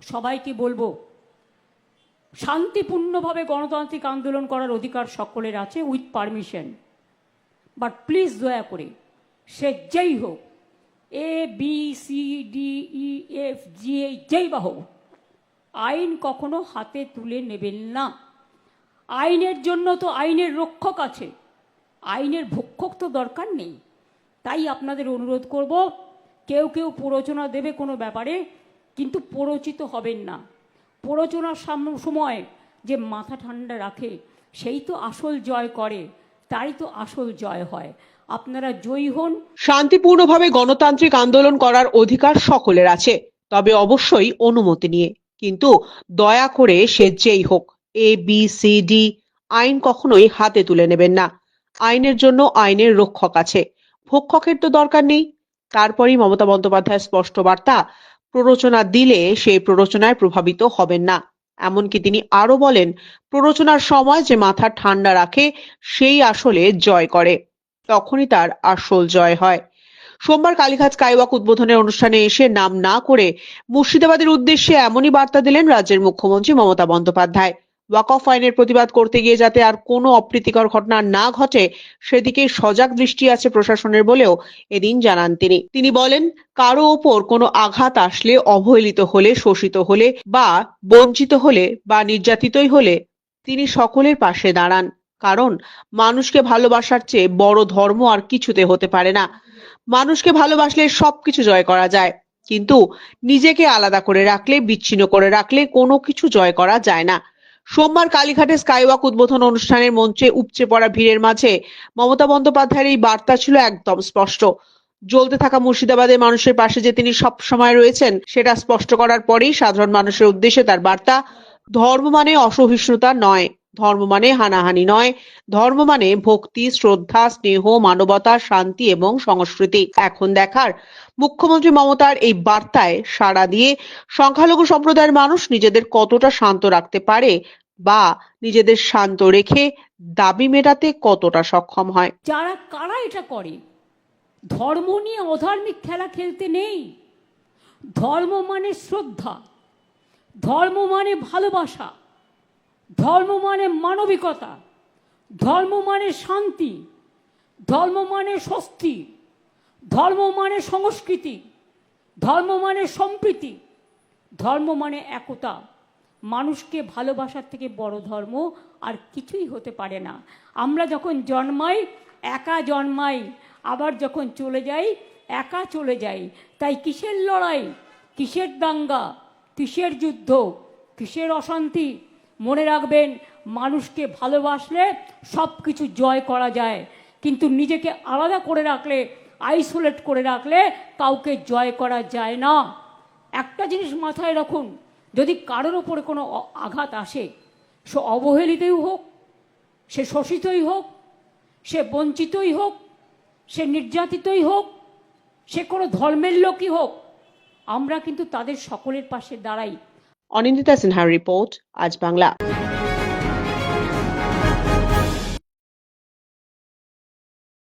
সবাইকে বলব, শান্তিপূর্ণভাবে গণতান্ত্রিক আন্দোলন করার অধিকার সকলের আছে উইথ পারমিশন বাট প্লিজ দয়া করে, সে যেই হোক A B C D E F G এই যেই বা হোক, আইন কখনো হাতে তুলে নেবেন না। আইনের জন্য তো আইনের রক্ষক আছে, আইনের ভক্ষক তো দরকার নেই। তাই আপনাদের অনুরোধ করব, কেউ কেউ প্ররোচনা দেবে কোনো ব্যাপারে কিন্তু প্ররোচিত হবেন না। প্ররোচনার সময় যে মাথা ঠান্ডা রাখে, সেই তো আসল জয় করে তাই তো আসল জয় হয়। আপনারা জয়ী হন। শান্তিপূর্ণভাবে গণতান্ত্রিক আন্দোলন করার অধিকার সকলের আছে, তবে অবশ্যই অনুমতি নিয়ে। কিন্তু দয়া করে সে যেই হোক এ বি সি ডি আইন কখনোই হাতে তুলে নেবেন না। আইনের জন্য আইনের রক্ষক আছে। ভক্ষকের তো দরকার নেই। তারপরেই মমতা বন্দ্যোপাধ্যায় স্পষ্ট বার্তা প্ররোচনা দিলে সেই প্ররোচনায় প্রভাবিত হবেন না। এমনকি তিনি আরও বলেন, প্ররোচনার সময় যে মাথা ঠান্ডা রাখে, সেই আসলে জয় করে। তখনই তার আসল জয় হয়। সোমবার কালীঘাট স্কাইওয়াক উদ্বোধনের অনুষ্ঠানে এসে নাম না করে মুর্শিদাবাদের উদ্দেশ্যে এমনই বার্তা দিলেন রাজ্যের মুখ্যমন্ত্রী মমতা বন্দ্যোপাধ্যায়। ওয়াকফ আইনের প্রতিবাদ করতে গিয়ে যাতে আর কোনো অপ্রীতিকর ঘটনা না ঘটে, সেদিকে সজাগ দৃষ্টি আছে প্রশাসনের বলেও এদিন জানান তিনি। তিনি বলেন, কারও ওপর কোনো আঘাত আসলে অবহেলিত হলে, শোষিত হলে বা বঞ্চিত হলে বা নির্যাতিতই হলে তিনি সকলের পাশে দাঁড়ান। কারণ, মানুষকে ভালোবাসার চেয়ে বড় ধর্ম আর কিছুতে হতে পারে না। মানুষকে ভালোবাসলে সবকিছু জয় করা যায়। কিন্তু নিজেকে আলাদা করে রাখলে, বিচ্ছিন্ন করে রাখলে কোনো কিছু জয় করা যায় না। সোমবার কালীঘাটে স্কাইওয়াক উদ্বোধন অনুষ্ঠানের মঞ্চে উপচে পড়া ভিড়ের মাঝে মমতা বন্দ্যোপাধ্যায়ের এই বার্তা ছিল একদম স্পষ্ট। জ্বলতে থাকা মুর্শিদাবাদের মানুষের পাশে যে তিনি সব সময় রয়েছেন, সেটা স্পষ্ট করার পরেই সাধারণ মানুষের উদ্দেশ্যে তার বার্তা, ধর্ম মানে অসহিষ্ণুতা নয়। ধর্ম মানে হানাহানি নয়। ধর্ম মানে ভক্তি, শ্রদ্ধা, স্নেহ, মানবতা, শান্তি এবং সংস্কৃতি। এখন দেখার মুখ্যমন্ত্রী মমতার এই বার্তায় সাড়া দিয়ে সংখ্যালঘু সম্প্রদায়ের মানুষ নিজেদের কতটা শান্ত রাখতে পারে বা নিজেদের শান্ত রেখে দাবি মেটাতে কতটা সক্ষম হয়? যারা, কারা এটা করে? ধর্ম নিয়ে অধার্মিক খেলা খেলতে নেই। ধর্ম মানে শ্রদ্ধা। ধর্ম মানে ভালোবাসা। ধর্ম মানে মানবিকতা, ধর্ম মানে শান্তি, ধর্ম মানে স্বস্তি, ধর্ম মানে সংস্কৃতি, ধর্ম মানে সম্প্রীতি, ধর্ম মানে একতা। মানুষকে ভালোবাসার থেকে বড় ধর্ম আর কিছুই হতে পারে না। আমরা যখন জন্মাই, একা জন্মাই, আবার যখন চলে যাই, একা চলে যাই। তাই কিসের লড়াই? কিসের দাঙ্গা? কিসের যুদ্ধ? কিসের অশান্তি? মনে রাখবেন, মানুষকে ভালোবাসলে সব কিছু জয় করা যায়। কিন্তু নিজেকে আলাদা করে রাখলে আইসোলেট করে রাখলে কাউকে জয় করা যায় না। একটা জিনিস মাথায় রাখুন, যদি কারোর ওপরে কোনো আঘাত আসে, সে অবহেলিতই হোক, সে শোষিতই হোক, সে বঞ্চিতই হোক, সে নির্যাতিতই হোক, সে কোনো ধর্মের লোকই হোক, আমরা কিন্তু তাদের সকলের পাশে দাঁড়াই। অনিন্দিতা সিনহার রিপোর্ট আজ বাংলা।